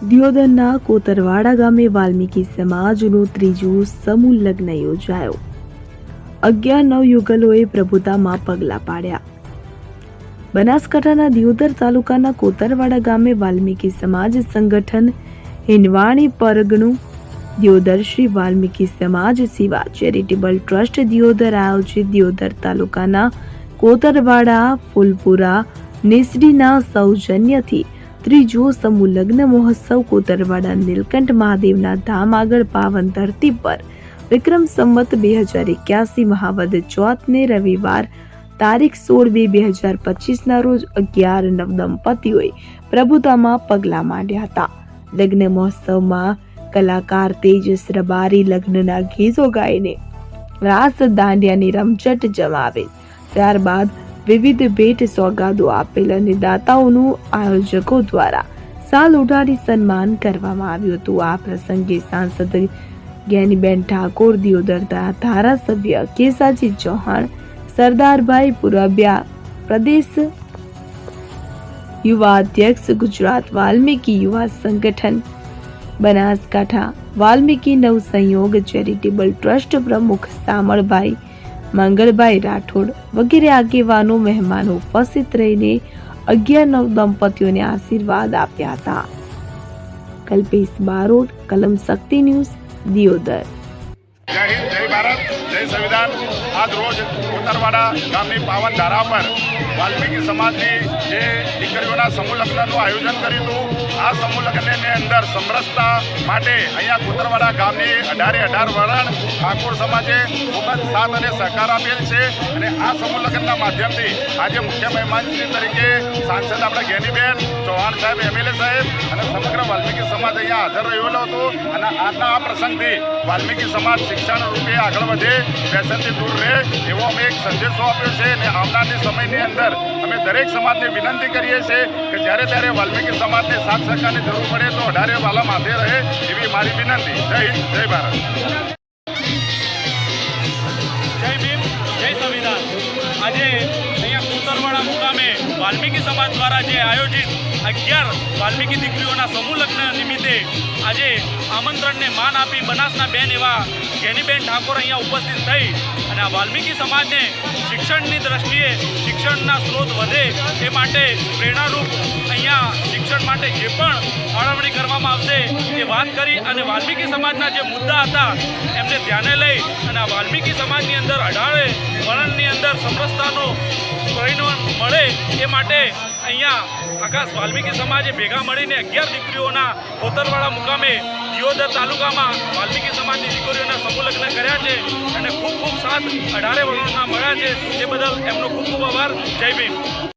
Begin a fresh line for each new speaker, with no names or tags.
દિયોદરના કોતરવાડા ગામે વાલ્મીકી સમાજનું ત્રીજું સમૂહ લગ્ન યોજાયો. અગિયાર નવ યુગલોએ પ્રભુતામાં પગલાં પાડ્યા. બનાસકાંઠાના દિયોદર તાલુકાના કોતરવાડા ગામે વાલ્મીકી સમાજ સંગઠન હિંડવાણી પરગણું દિયોદર શ્રી વાલ્મીકી સમાજ સેવા ચેરિટેબલ ટ્રસ્ટ દિયોદર આયોજિત દિયોદર તાલુકાના કોતરવાડા, ફૂલપુરા, નેસડીના સૌજન્યથી ત્રીજો સમૂહ લગ્ન મહોત્સવ કોતરવાડા નીલકંઠ મહાદેવના ધામ આગળ પાવન ધરતી પર વિક્રમ સંવત બે હજાર એક્યાસી મહાવદ ચોથને રવિવાર તારીખ સોળ બે બે હજાર પચીસના રોજ અગિયાર નવ દંપતીઓએ પ્રભુતામાં પગલાં માંડ્યા હતા. લગ્ન મહોત્સવમાં કલાકાર તેજસ રબારી લગ્નના ગીતો ગાઈને રાસ દાંડિયાની રમઝટ જમાવે. ત્યારબાદ વિવિધ ભેટ સોગાદો આપેલ અને દાતાઓનું આયોજકો દ્વારા સાલ ઉડાડી સન્માન કરવામાં આવ્યું હતું. આ પ્રસંગે સાંસદ જ્ઞાનીબેન ઠાકોર દિયોદરતા ધારાસભ્ય કેસાજી ચૌહાણ, સરદારભાઈ પુરાબિયા પ્રદેશ યુવા અધ્યક્ષ, ગુજરાત વાલ્મીકી યુવા સંગઠન, બનાસકાંઠા વાલ્મીકી નવસંયોગ ચેરિટેબલ ટ્રસ્ટ પ્રમુખ સામળભાઈ મંગળભાઈ રાઠોડ વગેરે આગેવાનો, મહેમાનો ઉપસ્થિત રહીને અગિયાર નવ દંપતીઓને આશીર્વાદ આપ્યા હતા. કલ્પેશ બારોટ, કલમ શક્તિ ન્યૂઝ, દિયોદર.
જય સંવિધાન આજ રોજ ઉત્તરવાડા ગામની પાવન ધારા પર વાલ્મીકી સમાજની જે દીકરીઓના સમૂહ લગ્નનું આયોજન કર્યું હતું, આ સમૂહ લગ્નની અંદર સમરસતા માટે અહીંયા કુતરવાડા ગામની અઢારે અઢાર વરણ ઠાકોર સમાજે ખૂબ જ સાથ અને સહકાર આપેલ છે અને આ સમૂહ લગ્નના માધ્યમથી આજે મુખ્ય મહેમાનશ્રી તરીકે સાંસદ આપણા જ્ઞાનીબેન ચૌહાણ સાહેબ એમએલએ સાહેબ સમાજ અહીંયા હાજર રહેલો હતો અને આજના આ પ્રસંગથી વાલ્મીકી સમાજ શિક્ષણ રૂપે આગળ વધે ફેશનથી દૂર રહે, એવો અમે એક સંદેશો આપ્યો છે અને આવનારની સમયની અંદર અમે દરેક સમાજને વિનંતી કરીએ છીએ કે જ્યારે ત્યારે વાલ્મીકી સમાજને સાથ સહકારની જરૂર પડે તો અઢારે વાલા માથે રહે એવી મારી વિનંતી. જય હિન્દ, જય ભારત.
જય ભીમ, જય સંવિધાન. આજે અહીંયા કુતરવાડા મુકામે વાલ્મીકી સમાજ દ્વારા જે આયોજિત અગિયાર વાલ્મીકી દીકરીઓના સમૂહ લગ્ન નિમિત્તે આજે આમંત્રણને માન આપી બનાસના બેન એવા ગેનીબેન ઠાકોર અહીંયા ઉપસ્થિત થઈ અને આ વાલ્મીકી સમાજને શિક્ષણની દ્રષ્ટિએ શિક્ષણના સ્ત્રોત વધે એ માટે પ્રેરણારૂપ અહીંયા શિક્ષણ માટે જે પણ ફાળવણી કરવામાં આવશે એ વાત કરી અને વાલ્મીકી સમાજના જે મુદ્દા હતા એમને ધ્યાને લઈ અને આ વાલ્મીકી સમાજની અંદર અઢારે વર્ણની અંદર સમરસતાનો પરિણામ મળે એ માટે અહીંયા આકાશ વાલ્મીકી સમાજે ભેગા મળીને અગિયાર દીકરીઓના કોતરવાડા મુકામે દિયોદર તાલુકામાં વાલ્મીકી સમાજની દીકરીઓના સમૂહલગ્ન કર્યા છે અને ખૂબ ખૂબ સાથ અઢારે વર્ણોના મળ્યા છે. એ બદલ એમનો ખૂબ ખૂબ આભાર. જય ભીમ.